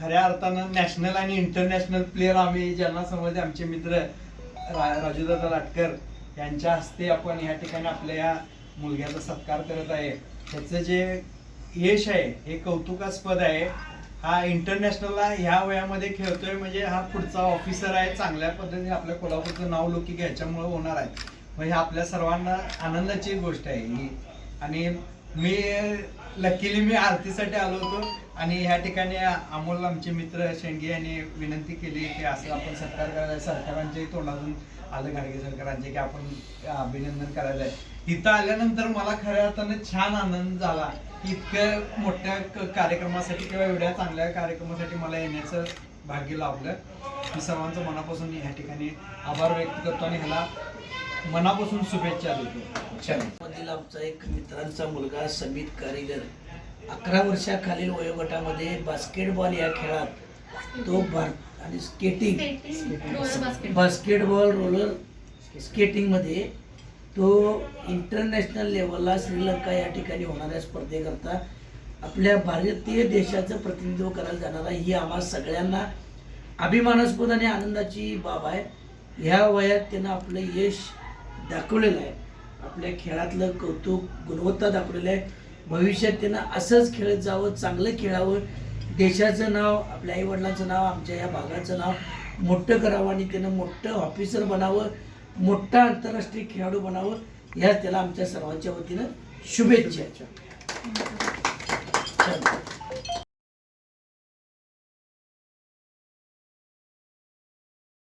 खऱ्या अर्थानं नॅशनल आणि इंटरनॅशनल प्लेअर आम्ही ज्यांना समजते आमचे मित्र रा राजूदादा लाटकर यांच्या हस्ते आपण या ठिकाणी आपल्या या मुलग्याचा सत्कार करत आहे. त्याचं जे यश आहे हे कौतुकास्पद आहे. हा इंटरनॅशनलला ह्या वयामध्ये खेळतोय म्हणजे हा पुढचा ऑफिसर आहे चांगल्या पद्धतीने आपल्या कोल्हापूरचं नाव लौकिक ह्याच्यामुळे होणार आहे. म्हणजे आपल्या सर्वांना आनंदाची गोष्ट आहे. ही आणि मी लकीली मी आरतीसाठी आलो होतो आणि ह्या ठिकाणी अमोल आमचे मित्र शेंगे यांनी विनंती केली की असं आपण सत्कार करायला सरकारांच्याही तोंडातून आलं गाडगे सरकारांचे की आपण अभिनंदन करायला आहे. इथं आल्यानंतर मला खऱ्या अर्थानं छान आनंद झाला. की इतक्या मोठ्या क- कार्यक्रमासाठी किंवा एवढ्या चांगल्या कार्यक्रमासाठी मला येण्याचं भाग्य लाभलं. मी सर्वांचं मनापासून या ठिकाणी आभार व्यक्त करतो आणि ह्याला मनापासून शुभेच्छा देतो. मधील आमचा एक मित्रांचा मुलगा समित कारीगर. अकरा वर्षाखालील वयोगटामध्ये बास्केटबॉल या खेळात तो भारत आणि स्केटिंग बास्केटबॉल रोलर स्केटिंगमध्ये तो इंटरनॅशनल लेवलला श्रीलंका या ठिकाणी होणाऱ्या स्पर्धेकरता आपल्या भारतीय देशाचं प्रतिनिधित्व करायला जाणारा ही आम्हा सगळ्यांना अभिमानास्पद आणि आनंदाची बाब आहे. ह्या वयात त्यानं आपलं यश दाखवलेलं आहे. आपल्या खेळातलं कौतुक गुणवत्ता दाखवलेलं आहे. भविष्यात त्यानं असंच खेळत जावं चांगलं खेळावं. देशाचं नाव आपल्या आईवडिलांचं नाव आमच्या या भागाचं नाव मोठं करावं आणि त्यानं मोठं ऑफिसर बनावं मोठा आंतरराष्ट्रीय खेळाडू बनावं. ह्या त्याला आमच्या सर्वांच्या वतीनं शुभेच्छा.